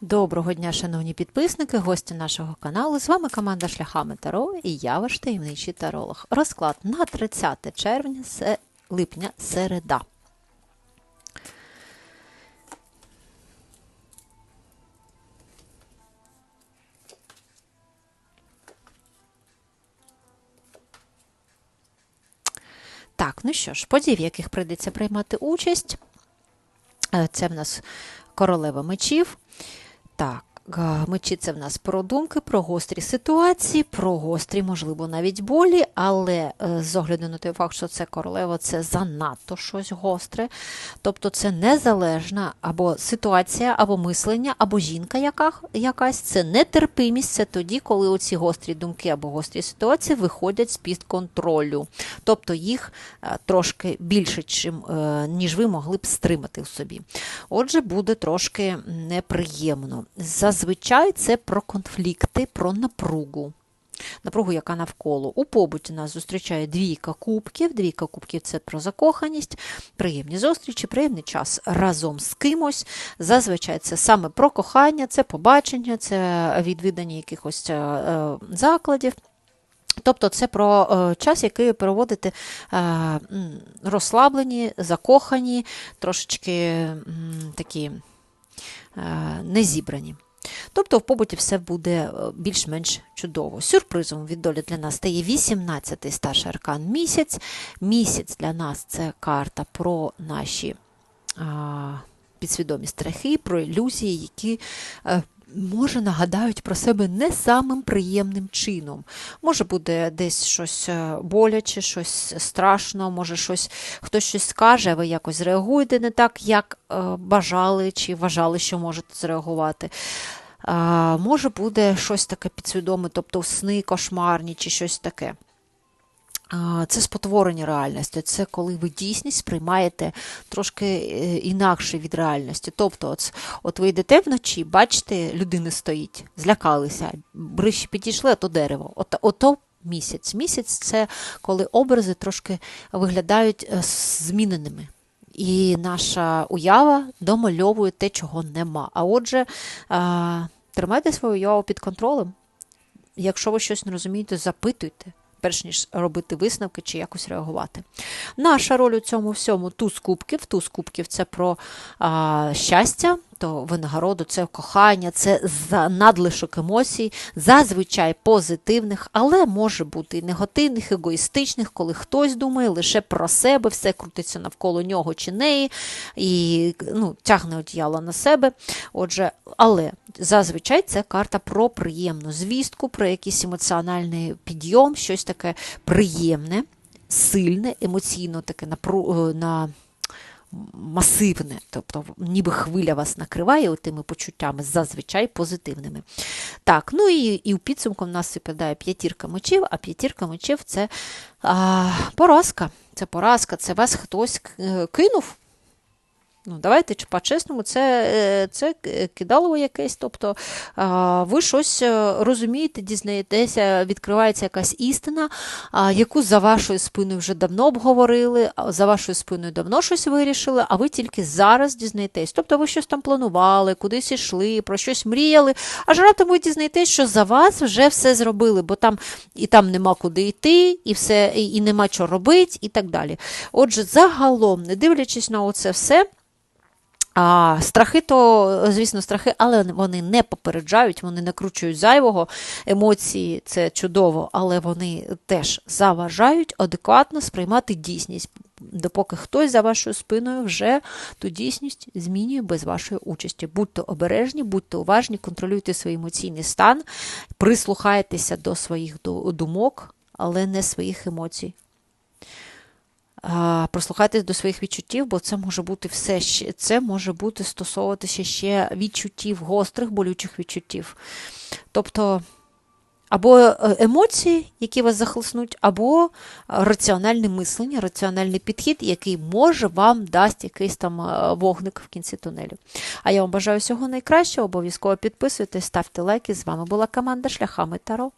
Доброго дня, шановні підписники, гості нашого каналу. З вами команда Шляхами Таро і я ваш таємничий таролог. Розклад на 30 червня, се- липня, середа. Так, ну що ж, подій, в яких прийдеться приймати участь. Е, Це в нас королева мечів. Так, це в нас про думки, про гострі ситуації, про гострі, можливо, навіть болі, але е, з огляду на той факт, що це королева, це занадто щось гостре. Тобто це незалежна або ситуація, або мислення, або жінка яка, якась. Це нетерпимість, це тоді, коли оці гострі думки або гострі ситуації виходять з-під контролю. Тобто їх е, трошки більше, чим, е, ніж ви могли б стримати в собі. Отже, буде трошки неприємно. Зазвичай це про конфлікти, про напругу. Напругу, яка навколо. У побуті нас зустрічає двійка кубків. Двійка кубків це про закоханість, приємні зустрічі, приємний час разом з кимось. Зазвичай це саме про кохання, це побачення, це відвідання якихось е, е, закладів. Тобто це про е, час, який проводите розслаблені, закохані, трошечки такі незібрані. Тобто в побуті все буде е, більш-менш чудово. Сюрпризом від долі для нас стає 18-й старший аркан місяць. Місяць для нас це карта про наші а, підсвідомі страхи, про ілюзії, які. е, Може, нагадають про себе не самим приємним чином. Може буде десь щось е, боляче, щось страшно, може щось хтось щось скаже, а ви якось зреагуєте не так, як бажали чи вважали, що можете зреагувати. Може буде щось таке підсвідоме, тобто сни кошмарні чи щось таке. Це спотворення реальності, це коли ви дійсність сприймаєте трошки е, інакше від реальності. Тобто, от, от ви йдете вночі, бачите, людина стоїть, злякалися, ближче підійшли, а то дерево. От, ото місяць. Місяць це коли образи трошки виглядають е, зміненими. І наша уява домальовує те, чого нема. А отже, тримайте свою його під контролем. Якщо ви щось не розумієте, запитуйте, перш ніж робити висновки чи якось реагувати. Наша роль у цьому всьому туз кубків. Туз кубків це про а, щастя, то винагороду, це кохання, це надлишок емоцій, зазвичай позитивних, але може бути і негативних, егоїстичних, коли хтось думає лише про себе, все крутиться навколо нього чи неї, і ну, тягне одіяло на себе. Отже, але зазвичай це карта про приємну звістку, про якийсь емоціональний підйом, щось таке приємне, сильне, емоційно таке напру... на масивне, тобто ніби хвиля вас накриває тими почуттями, зазвичай позитивними. Так, ну і, і в підсумку в нас випадає п'ятірка мечів, а п'ятірка мечів це а, поразка. Це поразка, це вас хтось е, кинув. Ну, Давайте по-чесному, це е, це кидалово якесь. Тобто ви щось е, розумієте, дізнаєтеся, відкривається якась істина, яку за вашою спиною вже давно обговорили, за вашою спиною давно щось вирішили, а ви тільки зараз дізнаєтесь. Тобто ви щось там планували, кудись йшли, про щось мріяли, аж раптом ви дізнаєтесь, що за вас вже все зробили, бо там і там нема куди йти, і все, і нема що робити, і так далі. Отже, загалом, не дивлячись на оце все. А страхи, то, звісно, страхи, але вони не попереджають, вони накручують зайвого. Емоції це чудово, але вони теж заважають адекватно сприймати дійсність, допоки хтось за вашою спиною вже ту дійсність змінює без вашої участі. Будьте обережні, будьте уважні, контролюйте свій емоційний стан, прислухайтеся до своїх думок, але не своїх емоцій. Прослухайтесь до своїх відчуттів, бо це може бути все ще, це може бути стосовуватися ще відчуттів, гострих, болючих відчуттів. Тобто, або емоції, які вас захлеснуть, або раціональне мислення, раціональний підхід, який може вам дасть якийсь там вогник в кінці тунелю. А я вам бажаю всього найкращого, обов'язково підписуйтесь, ставте лайки. З вами була команда Шляхами Таро.